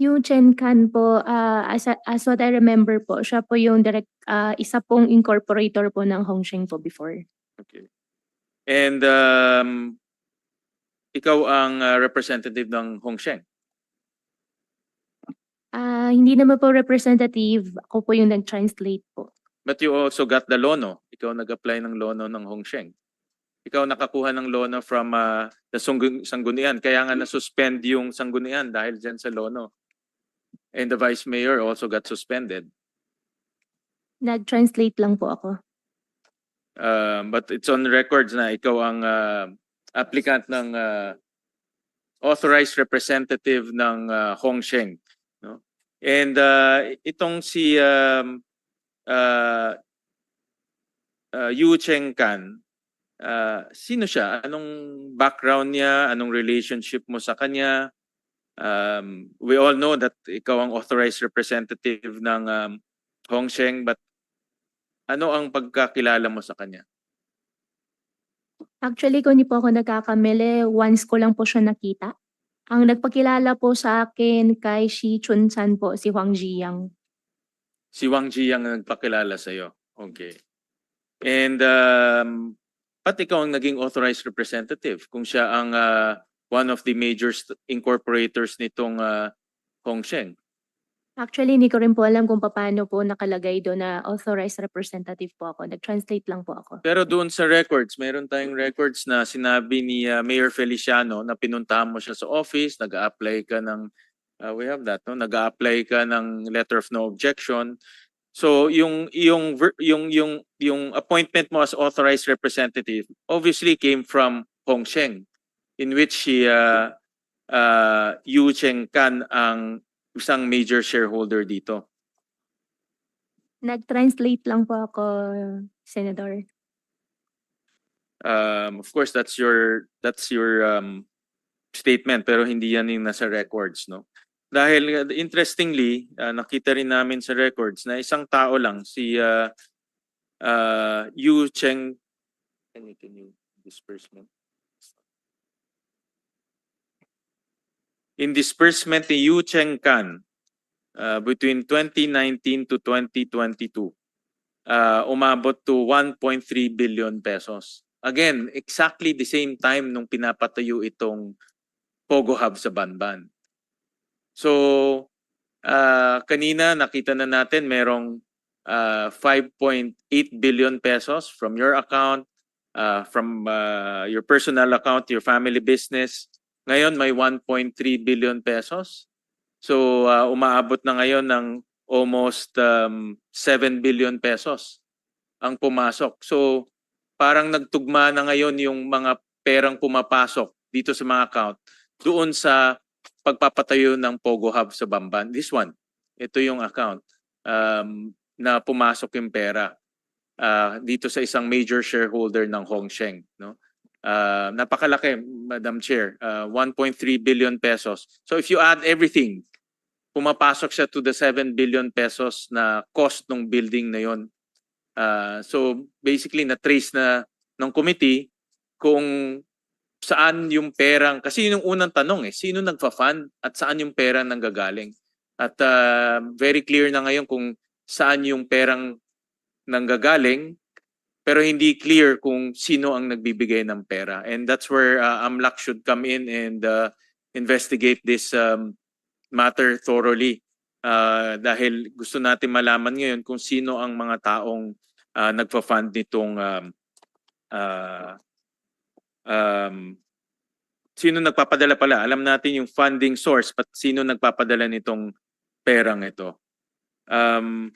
Yung Chen Kan po, ah, as, as what I remember po, siya po yung direct, ah, isa pong incorporator po ng Hongsheng po before. Okay. And um, ikaw ang uh, representative ng Hongsheng. Ah, hindi naman po representative, ako po yung nag-translate po. But you also got the lono. Ikaw nag-apply ng lono ng Hongsheng. Ikaw nakakuha ng lono from uh, the Sunggun- Sanggunian. Kaya nga na-suspend yung Sanggunian dahil dyan sa lono. And the vice mayor also got suspended. Nag-translate lang po ako. Uh, but it's on records na ikaw ang uh, applicant ng uh, authorized representative ng uh, Hongsheng. No? And uh, itong si um, uh, uh, Yu Cheng Kan, uh, sino siya? Anong background niya? Anong relationship mo sa kanya? Um, we all know that ikaw ang authorized representative ng um, Hongsheng, but ano ang pagkakilala mo sa kanya? Actually, kung hindi po ako nagkakamali, once ko lang po siya nakita. Ang nagpakilala po sa akin kay Shi Chun-san po, si Huang Ziyang. Si Wang Ji ang nagpakilala sa iyo. Okay. And um, ba't ikaw ang naging authorized representative kung siya ang uh, one of the major incorporators nitong uh, Hongsheng? Actually, hindi ko rin po alam kung paano po nakalagay doon na authorized representative po ako. Nag-translate lang po ako. Pero doon sa records, meron tayong records na sinabi ni uh, Mayor Feliciano na pinuntahan mo siya sa office, nag-apply ka ng uh, we have that, no? Nag-apply ka ng letter of no objection. So yung yung yung yung yung appointment mo as authorized representative obviously came from Hongsheng in which she uh, uh, Yu Cheng Kan ang isang major shareholder dito. Nag-translate lang po ako, Senator. Um, of course, that's your that's your um, statement, pero hindi yan yung nasa records, no? Dahil uh, interestingly, uh, nakita rin namin sa records na isang tao lang, si uh, uh, Yu Cheng, can you, can you disbursement? In disbursement ni Yu Cheng Kan, uh, between 2019 to 2022, uh, umabot to 1.3 billion pesos. Again, exactly the same time nung pinapatayo itong Pogo Hub sa Banban. So, ah, kanina nakita na natin merong ah, 5.8 billion pesos from your account, ah, from ah, your personal account, your family business. Ngayon may 1.3 billion pesos. So, ah, umaabot na ngayon ng almost um, 7 billion pesos ang pumasok. So, parang nagtugma na ngayon yung mga perang pumapasok dito sa mga account doon sa pagpapatayo ng Pogo Hub sa Bamban. This one, ito yung account um, na pumasok yung pera ah, dito sa isang major shareholder ng Hongsheng. No? Ah, napakalaki, Madam Chair, ah, 1.3 billion pesos. So if you add everything, pumapasok siya to the 7 billion pesos na cost ng building na yon. Ah, so basically na-trace na ng committee kung saan yung perang kasi yun yung unang tanong eh sino nagfa-fund at saan yung pera nanggagaling at ah, very clear na ngayon kung saan yung perang nanggagaling pero hindi clear kung sino ang nagbibigay ng pera and that's where ah, AMLAC should come in and ah, investigate this um, matter thoroughly Ah, dahil gusto natin malaman ngayon kung sino ang mga taong ah, nagfa-fund nitong um, ah, um, sino nagpapadala pala. Alam natin yung funding source, but sino nagpapadala nitong perang ito. Um,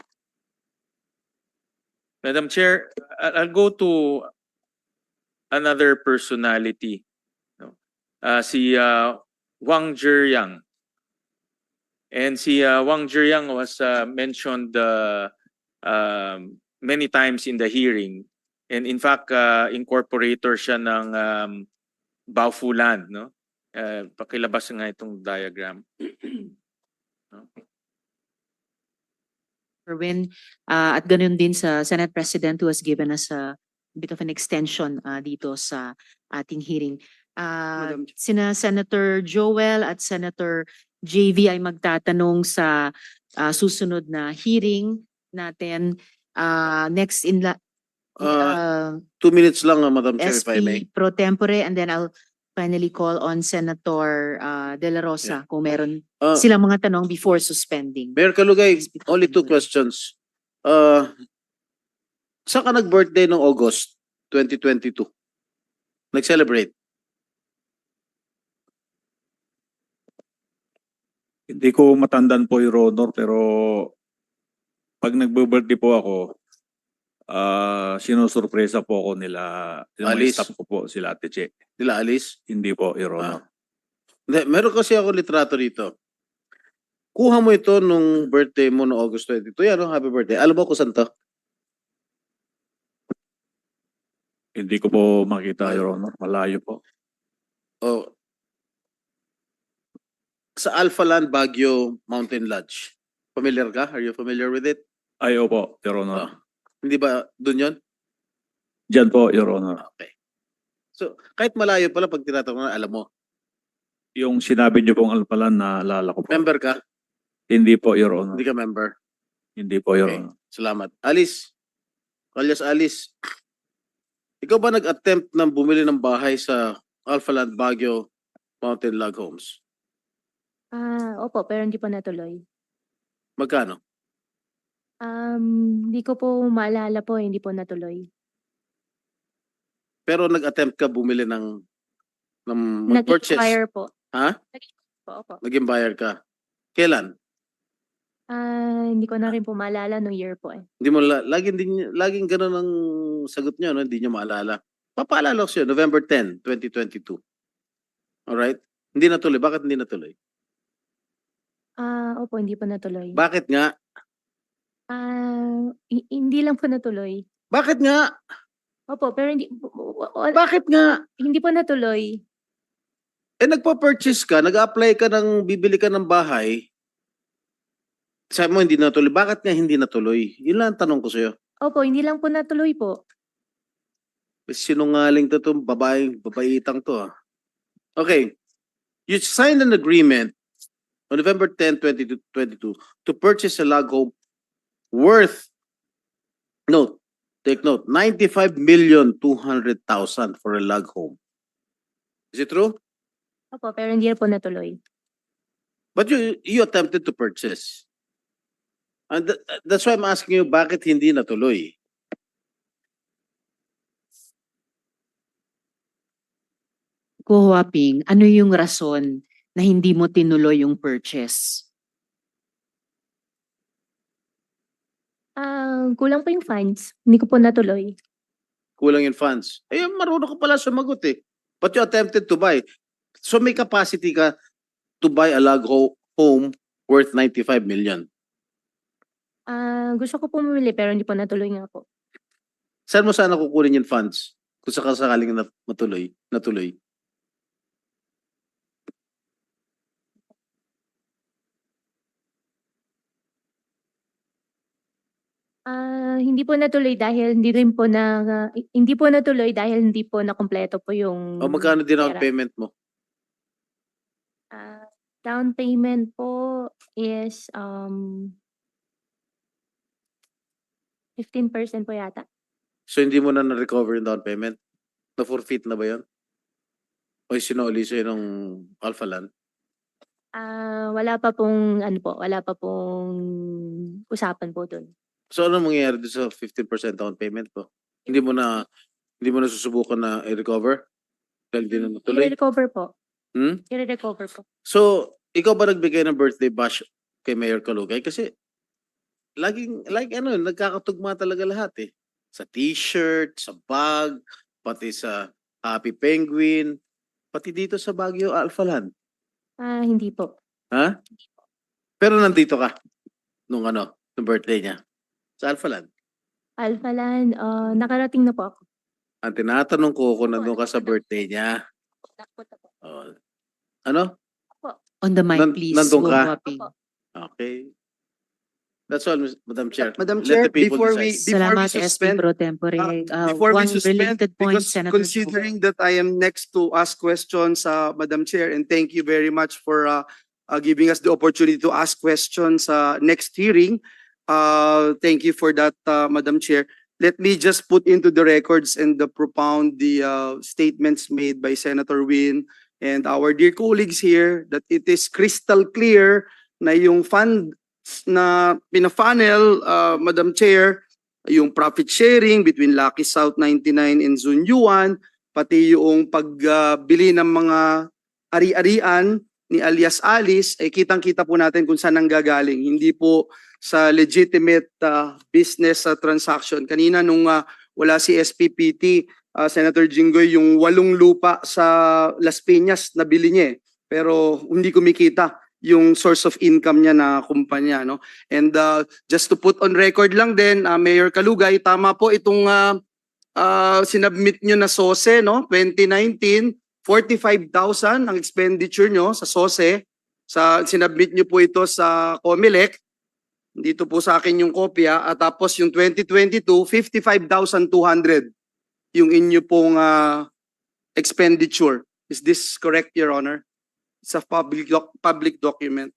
Madam Chair, I'll go to another personality. No? Ah, si ah, Wang Zhiyang. And si ah, Wang Zhiyang was ah, mentioned uh, um, many times in the hearing. And in fact, uh, incorporator siya ng um, Baofulan, no? Uh, pakilabas nga itong diagram. Erwin, ah, at ganun din sa Senate President who has given us a bit of an extension ah, dito sa ating hearing. Chair. sina Senator Joel at Senator JV ay magtatanong sa ah, susunod na hearing natin ah, next in la Uh, ah, two minutes lang, uh, Madam Chair, if I may. SP pro tempore and then I'll finally call on Senator ah, De La Rosa kung meron Uh, silang mga tanong before suspending. Mayor Kalugay, only two questions. Uh, saan ka nag-birthday noong August 2022? Nag-celebrate? Hindi ko matandaan po, Your Honor, pero pag nagbe-birthday po ako, ah sinusurpresa po ako nila, yung mga Alice? staff ko po, sila Ate Che. Nila Alice? Hindi po, Your Honor. Hindi, meron kasi ako litrato dito. Kuha mo ito nung birthday mo noong August 22. Yan, no? happy birthday. Alam mo kung saan to? Hindi ko po makita, Your Honor. Malayo po. Oh. Sa Alpha Land Baguio Mountain Lodge. Familiar ka? Are you familiar with it? Ay, opo, Your Honor. Hindi ba dun yon? Diyan po, Your Honor. Okay. So, kahit malayo pala pag tinatanong na, alam mo. Yung sinabi niyo pong alpalan, naalala ko po. Member ka? Hindi po, Your Honor. Hindi ka member? Hindi po, Your Okay. Honor. Salamat. Alice. Alias Alice. Ikaw ba nag-attempt ng bumili ng bahay sa Alpha Land Baguio Mountain Log Homes? Ah, opo, pero hindi po natuloy. Magkano? Um, hindi ko po maalala po, hindi po natuloy. Pero nag-attempt ka bumili ng ng Naging purchase. buyer po. Ha? Po, opo. Naging buyer ka. Kailan? Ah, hindi ko na rin po maalala nung year po eh. Hindi mo la, laging din laging ganoon ang sagot niyo, no? Hindi niyo maalala. Papaalala ko sa'yo, November 10, 2022. All right? Hindi natuloy. Bakit hindi natuloy? Ah, opo, hindi po natuloy. Bakit nga? Ah, hi- hindi lang po natuloy. Bakit nga? Opo, pero hindi w- w- Bakit nga? hindi po natuloy. Eh nagpa-purchase ka, nag-apply ka ng bibili ka ng bahay. Sabi mo hindi natuloy. Bakit nga hindi natuloy? Yun lang ang tanong ko sa'yo. Opo, hindi lang po natuloy po. Sinungaling to itong babaeng, babaitang to. ah. Okay. You signed an agreement on November 10, 2022 to purchase a log home worth, note, take note, 95 million 200,000 for a log home. Is it true? Opo, pero hindi po natuloy. But you you attempted to purchase. And tha- that's why I'm asking you bakit hindi natuloy. Ko Huaping, ano yung rason na hindi mo tinuloy yung purchase? Ah, kulang po yung funds. Hindi ko po natuloy. Kulang yung funds. Eh, marunong ka pala sumagot eh. But you attempted to buy. So may capacity ka to buy a log ho- home worth 95 million. Ah, gusto ko po bumili pero hindi po natuloy nga po. Saan mo sana kukunin yung funds? Kung sakasakaling na matuloy, natuloy. Ah, hindi po natuloy dahil hindi rin po na hindi po natuloy dahil hindi po na kumpleto po yung O magkano din ang pera. payment mo? Ah, down payment po is um 15% po yata. So hindi mo na na-recover yung down payment? Na-forfeit na ba yun? O sinuli sa'yo ng Alpha Land? Ah, wala pa pong ano po, wala pa pong usapan po doon. So ano mangyayari doon sa 15% down payment po? Hindi mo na hindi mo na susubukan na i-recover? Dahil hindi na natuloy? I-recover po. Hmm? I-recover po. So, ikaw ba nagbigay ng birthday bash kay Mayor Kalugay? Kasi laging like ano, nagkakatugma talaga lahat eh. Sa t-shirt, sa bag, pati sa Happy Penguin, pati dito sa Baguio Alpha Land. Ah, hindi po. Ha? Pero nandito ka nung ano, nung birthday niya. Sa Alpha Land. Alpha Land, ah, nakarating na po ako. Ang tinatanong ko kung nandun ka sa birthday niya. Nakapunta po. Oh. Ano? On the mic, Nan- please. nandun Go ka? Opo. Okay. That's all, Madam Chair. Madam Let Chair, the people before we, decide. before we Salamat, SP suspend, Pro Tempore. uh, Uh, before we one suspend, related point, because Senator. Joel. considering that I am next to ask questions, uh, Madam Chair, and thank you very much for, uh, uh, giving us the opportunity to ask questions, uh, next hearing. Uh, thank you for that, uh, Madam Chair. Let me just put into the records and the propound the, uh, statements made by Senator Win and our dear colleagues here that it is crystal clear na yung fund na pina-funnel, uh, Madam Chair, yung profit sharing between Lucky South 99 and Zun Yuan, pati yung pagbili ng mga ari-arian ni alias Alice, ay kitang-kita po natin kung saan nanggagaling. Hindi po sa legitimate uh, business uh, transaction. Kanina nung uh, wala si SPPT, uh, Senator Jinggoy, yung walong lupa sa Las Piñas, nabili niya eh. Pero hindi kumikita yung source of income niya na kumpanya no and uh, just to put on record lang din uh, Mayor Kalugay tama po itong uh, uh, sinubmit niyo na SOSE no 2019 45,000 ang expenditure niyo sa SOSE sa sinubmit niyo po ito sa COMELEC dito po sa akin yung kopya at tapos yung 2022 55,200 yung inyo pong uh, expenditure is this correct your honor sa public doc- public document.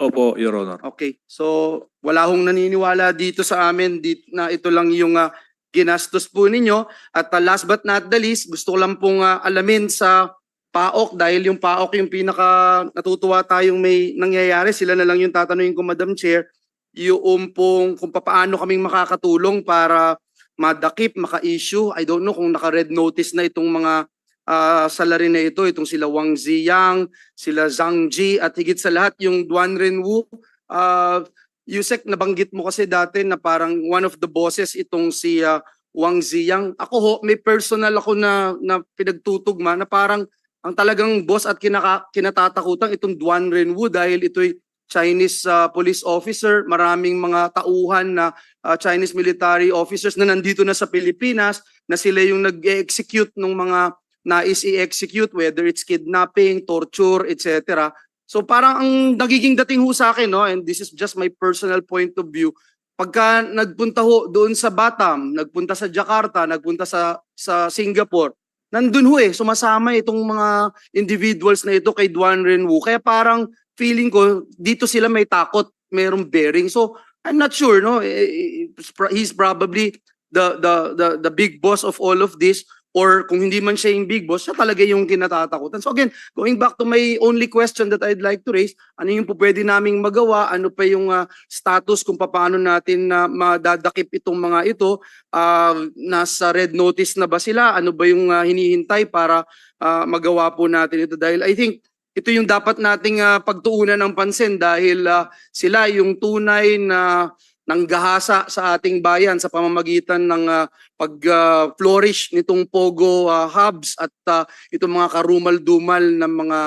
Opo, Your Honor. Okay. So wala hong naniniwala dito sa amin dit na ito lang yung ah, ginastos po ninyo at ah, last but not the least gusto ko lang pong ah, alamin sa PAOK dahil yung PAOK yung pinaka natutuwa tayong may nangyayari sila na lang yung tatanungin ko Madam Chair yung pong kung paano kaming makakatulong para madakip, maka-issue. I don't know kung naka-red notice na itong mga ah, salary na ito, itong sila Wang Ziyang, sila Zhang Ji, at higit sa lahat yung Duan Renwu. Uh, Yusek, nabanggit mo kasi dati na parang one of the bosses itong si ah, Wang Ziyang. Ako ho, may personal ako na, na pinagtutugma na parang ang talagang boss at kinaka, kinatatakutan itong Duan Renwu dahil ito'y Chinese ah, police officer, maraming mga tauhan na ah, Chinese military officers na nandito na sa Pilipinas na sila yung nag-execute ng mga nais i-execute whether it's kidnapping, torture, etc. So parang ang nagiging dating ho sa akin no and this is just my personal point of view pagka nagpunta ho doon sa Batam, nagpunta sa Jakarta, nagpunta sa sa Singapore, nandun ho eh sumasama itong mga individuals na ito kay Duan Renwu. Kaya parang feeling ko dito sila may takot, mayroong bearing. So I'm not sure no? Eh, eh, he's probably the the the the big boss of all of this. Or kung hindi man siya yung big boss, siya talaga yung kinatatakutan. So again, going back to my only question that I'd like to raise, ano yung pwede naming magawa, ano pa yung ah, status kung paano natin na madadakip itong mga ito, Ah, nasa red notice na ba sila, ano ba yung ah, hinihintay para ah, magawa po natin ito? Dahil I think ito yung dapat nating ah, pagtuunan ng pansin dahil ah, sila yung tunay na nanggahasa sa ating bayan sa pamamagitan ng ah, pag-flourish nitong Pogo ah, hubs at ah, itong mga karumal-dumal ng mga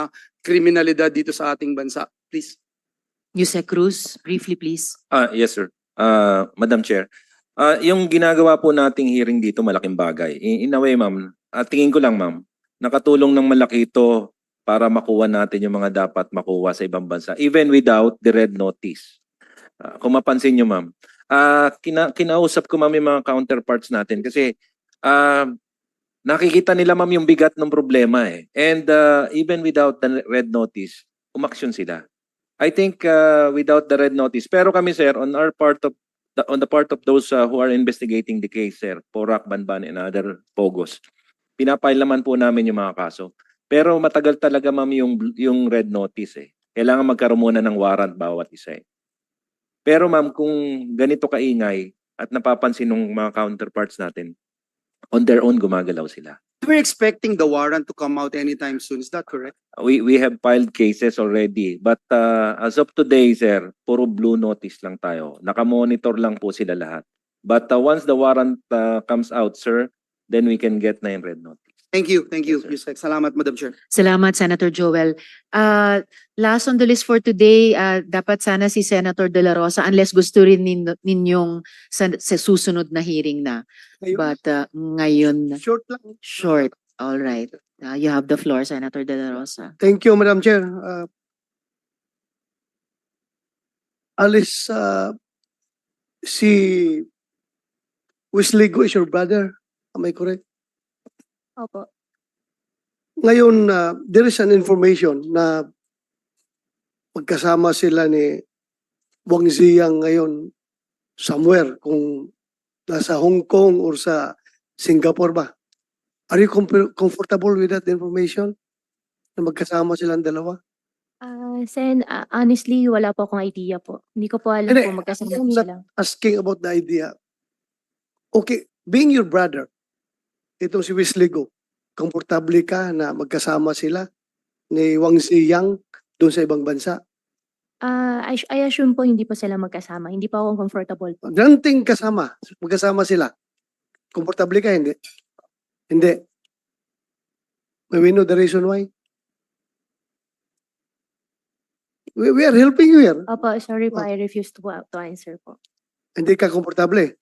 kriminalidad dito sa ating bansa. Please. Yusek Cruz, briefly please. Ah, yes sir. Ah, Madam Chair. Ah, yung ginagawa po nating hearing dito malaking bagay. In, in a way, ma'am, ah, tingin ko lang, ma'am, nakatulong ng malaki ito para makuha natin yung mga dapat makuha sa ibang bansa even without the red notice. Ah, kung mapansin niyo, ma'am. Ah, kina, kinausap ko ma'am yung mga counterparts natin kasi ah, nakikita nila ma'am yung bigat ng problema eh. And ah, even without the red notice, umaksyon sila. I think uh, without the red notice. Pero kami sir, on our part of the, on the part of those uh, who are investigating the case sir, Porak, Banban and other Pogos. Pinapile naman po namin yung mga kaso. Pero matagal talaga ma'am yung yung red notice eh. Kailangan magkaroon muna ng warrant bawat isa eh. Pero ma'am kung ganito kaingay at napapansin ng mga counterparts natin, on their own gumagalaw sila. We're expecting the warrant to come out anytime soon. Is that correct? we we have filed cases already but uh, as of today sir puro blue notice lang tayo nakamonitor lang po sila lahat but uh, once the warrant uh, comes out sir then we can get na yung red notice Thank you. Thank you, Yes, Yusek. Salamat, Madam Chair. Salamat, Senator Joel. Uh, last on the list for today, uh, dapat sana si Senator De La Rosa unless gusto rin nin, ninyong sa, sa susunod na hearing na. But uh, ngayon, Short lang. short. All right. Uh, you have the floor, Senator De La Rosa. Thank you, Madam Chair. Uh, Alice, uh, si Wisligo is your brother. Am I correct? Opo. Ngayon, uh, there is an information na magkasama sila ni Wang Ziyang ngayon somewhere kung nasa Hong Kong or sa Singapore ba. Are you comfor- comfortable with that information? Na magkasama silang dalawa? Ah, Sen, ah, honestly, wala po akong idea po. Hindi ko po alam Hindi, kung magkasama I'm po not- sila. Asking about the idea. Okay, being your brother, itong si Wisligo, komportable ka na magkasama sila ni Wang Ziyang doon sa ibang bansa? Ah, I, I assume po hindi po sila magkasama. Hindi po ako comfortable po. Granting kasama, magkasama sila. Komportable ka, hindi? Hindi. May we know the reason why? We, we are helping you here. Opo, sorry po. I refuse to, to answer po. Hindi ka komportable.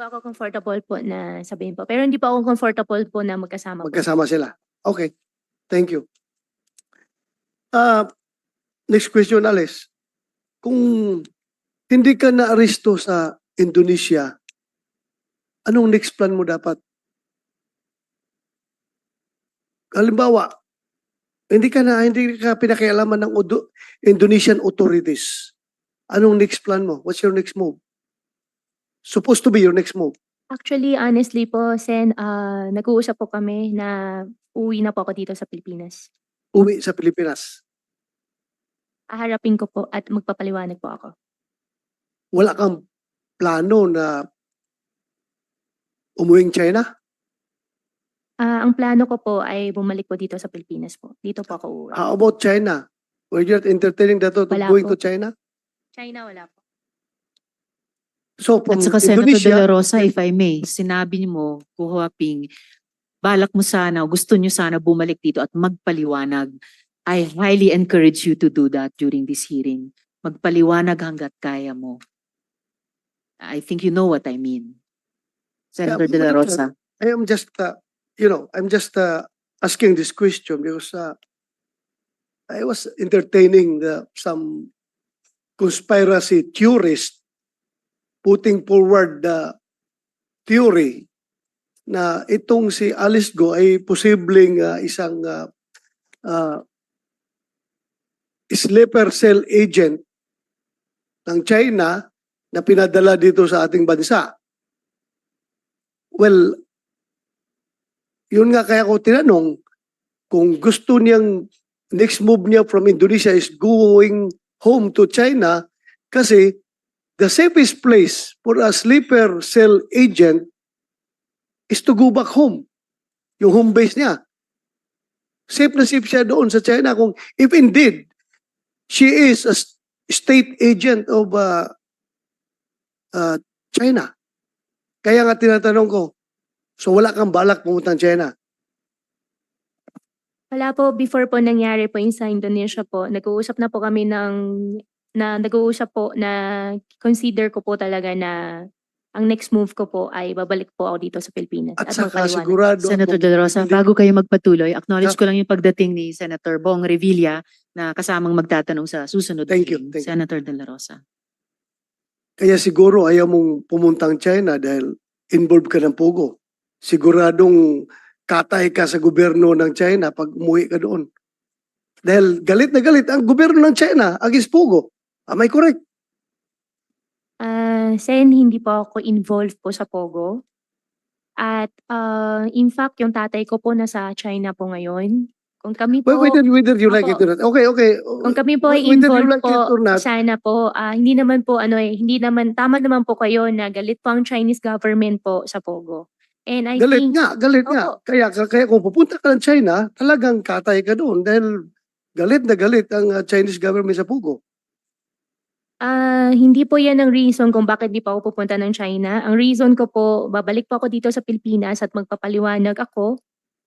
Po ako comfortable po na sabihin po. Pero hindi po ako comfortable po na magkasama po. Magkasama sila. Okay. Thank you. Uh, next question, Alice. Kung hindi ka na-aristo sa Indonesia, anong next plan mo dapat? Halimbawa, hindi ka na hindi ka pinakialaman ng Indonesian authorities. Anong next plan mo? What's your next move? Supposed to be your next move. Actually, honestly po, Sen, ah, nag-uusap po kami na uwi na po ako dito sa Pilipinas. Uwi sa Pilipinas. Aharapin ko po at magpapaliwanag po ako. wala kang plano na umuwing China? Ah, ang plano ko po ay bumalik po dito sa Pilipinas po. Dito po ako uuwi. How about China? Were you not entertaining the thought of Wala going po. to China? China, wala po. So from At saka Senator De Indonesia, La Rosa, if I may, sinabi niyo mo, Kuhuaping, balak mo sana, gusto niyo sana bumalik dito at magpaliwanag. I highly encourage you to do that during this hearing. Magpaliwanag hanggat kaya mo. I think you know what I mean. Senator De La Madam Rosa. I am just, uh, you know, I'm just uh, asking this question because uh, I was entertaining the, some conspiracy theorist putting forward the theory na itong si Alice Go ay posibleng uh, isang uh, uh, sleeper cell agent ng China na pinadala dito sa ating bansa. Well, yun nga kaya ko tinanong kung gusto niyang next move niya from Indonesia is going home to China kasi the safest place for a sleeper cell agent is to go back home. Yung home base niya. Safe na safe siya doon sa China kung if indeed she is a state agent of uh, uh, China. Kaya nga tinatanong ko, so wala kang balak pumunta ng China? Wala po, before po nangyari po yung sa Indonesia po, nag-uusap na po kami ng, na nag-uusap po na consider ko po talaga na ang next move ko po ay babalik po ako dito sa Pilipinas. At saka magpaliwanag. sigurado Senator De La Rosa, hindi- bago kayo magpatuloy, acknowledge ko lang yung pagdating ni Senator Bong Revilla na kasamang magtatanong sa susunod. Thank you, thank you. Senator De La Rosa. kaya siguro ayaw mong pumuntang China dahil involved ka ng Pogo. Siguradong katay ka sa gobyerno ng China pag umuwi ka doon. Dahil galit na galit ang gobyerno ng China against Pogo. Am I correct? Ah, Sen, hindi po ako involved po sa Pogo. At ah, in fact, yung tatay ko po nasa China po ngayon. Kung kami po, Whether, whether you like it Opo. or not. Okay, okay. kung kami po ay Whether you involved like it po, or not. sana po, ah, hindi naman po, ano eh, hindi naman, tama naman po kayo na galit po ang Chinese government po sa Pogo. And I Galit think, nga, galit nga. Opo. Kaya, kaya kung pupunta ka ng China, talagang katay ka doon dahil galit na galit ang uh, Chinese government sa Pugo. Ah, hindi po yan ang reason kung bakit di pa ako pupunta ng China. Ang reason ko po, babalik po ako dito sa Pilipinas at magpapaliwanag ako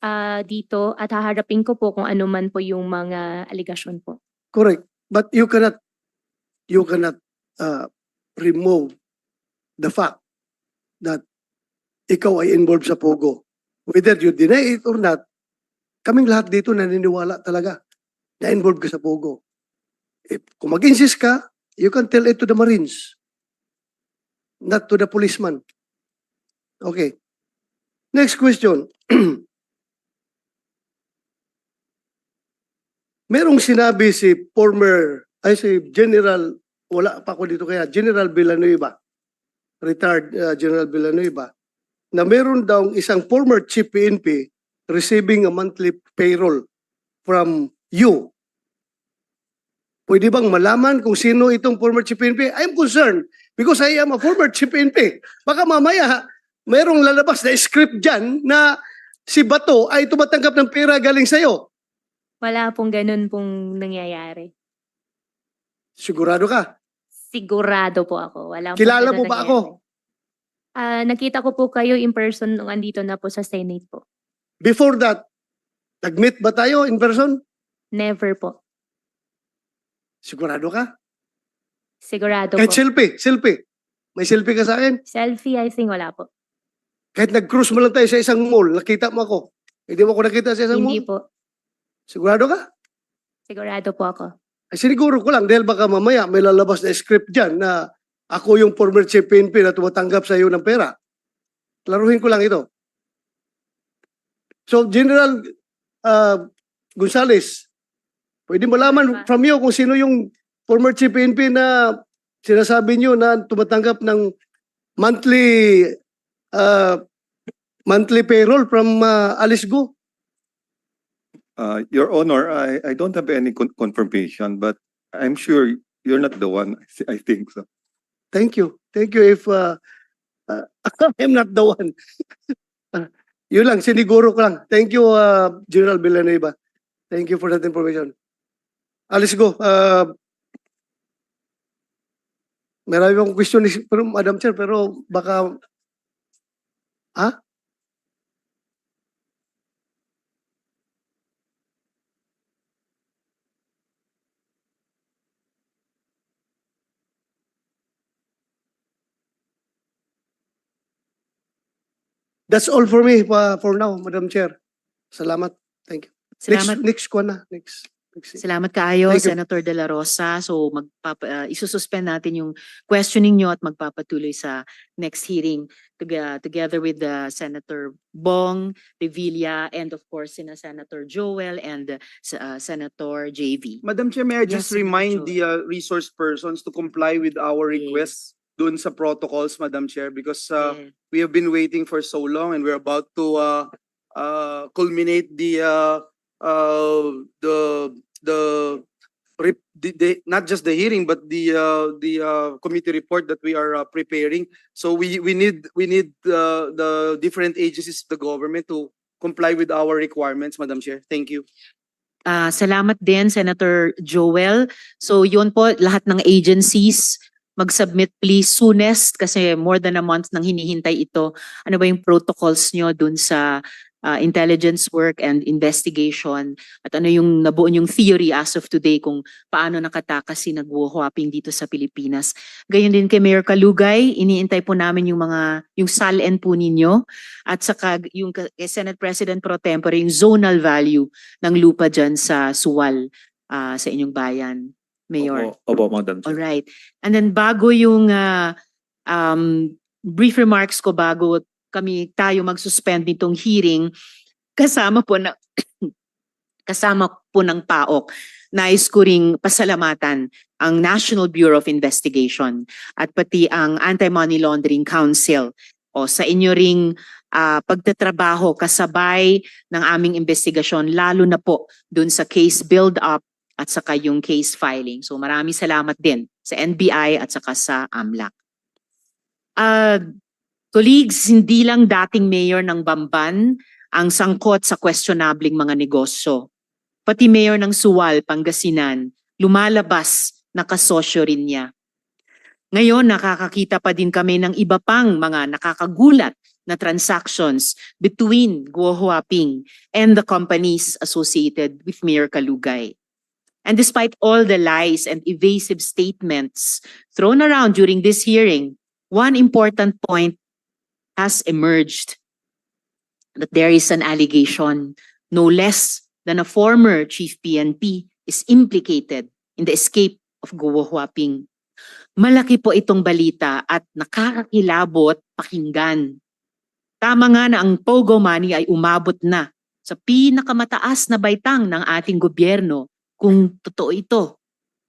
ah, dito at haharapin ko po kung ano man po yung mga aligasyon po. Correct. But you cannot, you cannot uh, remove the fact that ikaw ay involved sa Pogo. Whether you deny it or not, kaming lahat dito naniniwala talaga na involved ka sa Pogo. If, kung mag-insist ka, you can tell it to the Marines. not to the policeman. Okay. Next question. Merong sinabi si former, ay si General, wala pa ako dito kaya, General Villanueva, retired uh, General Villanueva, na meron daw isang former chief PNP receiving a monthly payroll from you. Pwede bang malaman kung sino itong former chief PNP? I'm concerned because I am a former chief PNP. Baka mamaya, merong lalabas na script dyan na si Bato ay tumatanggap ng pera galing sa'yo. Wala pong ganun pong nangyayari. Sigurado ka? Sigurado po ako. Wala Kilala mo ba ako? Ah, nakita ko po kayo in person nung andito na po sa Senate po. Before that, nag-meet ba tayo in person? Never po. Sigurado ka? Sigurado Kahit po. selfie, selfie. May selfie ka sa akin? Selfie, I think wala po. Kahit nag-cruise mo lang tayo sa isang mall, nakita mo ako. Hindi mo ako nakita sa isang Hindi mall? po. Sigurado ka? Sigurado po ako. Ay, siniguro ko lang dahil baka mamaya may lalabas na script dyan na ako yung former chief PNP na tumatanggap sa iyo ng pera. Laruhin ko lang ito. So, General uh, Gonzales, pwede malaman from you kung sino yung former chief PNP na sinasabi niyo na tumatanggap ng monthly uh, monthly payroll from uh, Alice Go? Uh, Your Honor, I, I don't have any con- confirmation, but I'm sure you're not the one. I thi- I think so. Thank you. Thank you if uh, uh, I'm not the one. Yun lang, siniguro ko lang. Thank you, uh, General Villanueva. Thank you for that information. Alis go. Uh, marami akong question ni pero, Madam Chair, pero baka... Ha? That's all for me uh, for now, Madam Chair. Salamat. Thank you. Salamat. Next, next ko na. Next. Salamat kaayo, Thank you. Senator De La Rosa. So magpapa, uh, isususpend natin yung questioning nyo at magpapatuloy sa next hearing toga- together with the Senator Bong, Revilla, and of course, sina Senator Joel and uh, Senator JV. Madam Chair, may I Yes, just Senator remind the uh, resource persons to comply with our request dun sa protocols, Madam Chair, because uh, Yeah. we have been waiting for so long and we're about to uh, uh, culminate the uh, uh, the the the, the not just the hearing but the uh, the uh, committee report that we are uh, preparing. So we we need we need uh, the different agencies of the government to comply with our requirements, Madam Chair. Thank you. Ah, salamat din, Senator Joel. So yun po, lahat ng agencies, mag-submit please soonest kasi more than a month nang hinihintay ito. Ano ba yung protocols nyo dun sa ah, intelligence work and investigation? At ano yung nabuo yung theory as of today kung paano nakatakas si nagwo-hopping dito sa Pilipinas? Gayon din kay Mayor Kalugay, iniintay po namin yung mga, yung SALN po ninyo at saka yung ka- kay Senate President Pro Tempore, yung zonal value ng lupa dyan sa Suwal ah, sa inyong bayan, Mayor. Opo, opo, Madam Chair. Alright. And then bago yung ah, um, brief remarks ko bago kami tayo mag-suspend nitong hearing, kasama po na kasama po ng PAOK, nais ko ring pasalamatan ang National Bureau of Investigation at pati ang Anti-Money Laundering Council o sa inyo ring ah, pagtatrabaho kasabay ng aming investigasyon lalo na po dun sa case build-up at saka yung case filing. So maraming salamat din sa NBI at saka sa AMLAC. Uh, colleagues, hindi lang dating mayor ng Bamban ang sangkot sa questionabling mga negosyo. Pati mayor ng Suwal, Pangasinan, lumalabas na kasosyo rin niya. Ngayon, nakakakita pa din kami ng iba pang mga nakakagulat na transactions between Guo Huaping and the companies associated with Mayor Kalugay. And despite all the lies and evasive statements thrown around during this hearing, one important point has emerged that there is an allegation no less than a former chief PNP is implicated in the escape of Guo Huaping. Malaki po itong balita at nakakakilabot pakinggan. Tama nga na ang Pogo money ay umabot na sa pinakamataas na baitang ng ating gobyerno kung totoo ito.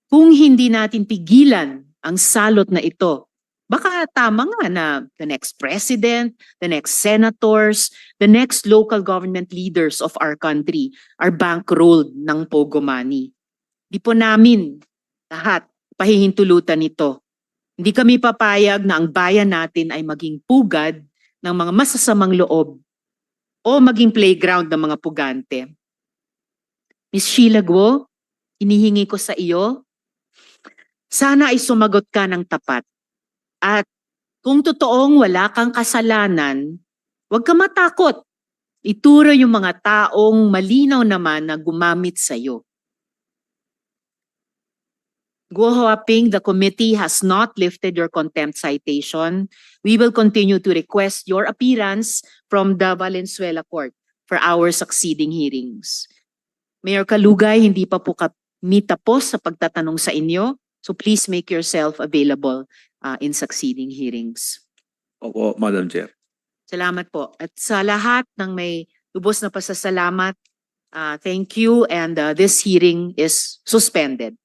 Kung hindi natin pigilan ang salot na ito, baka tama nga na the next president, the next senators, the next local government leaders of our country are bankrolled ng Pogo money. Di po namin lahat pahihintulutan nito. Hindi kami papayag na ang bayan natin ay maging pugad ng mga masasamang loob o maging playground ng mga pugante. Miss Sheila Guo, hinihingi ko sa iyo, sana ay sumagot ka ng tapat. At kung totoong wala kang kasalanan, huwag ka matakot. Ituro yung mga taong malinaw naman na gumamit sa iyo. Guo Huaping, the committee has not lifted your contempt citation. We will continue to request your appearance from the Valenzuela Court for our succeeding hearings. Mayor Kalugay, hindi pa po kami tapos sa pagtatanong sa inyo, so please make yourself available uh, in succeeding hearings. Opo, Madam Chair. Salamat po. At sa lahat ng may lubos na pasasalamat, uh, thank you and uh, this hearing is suspended.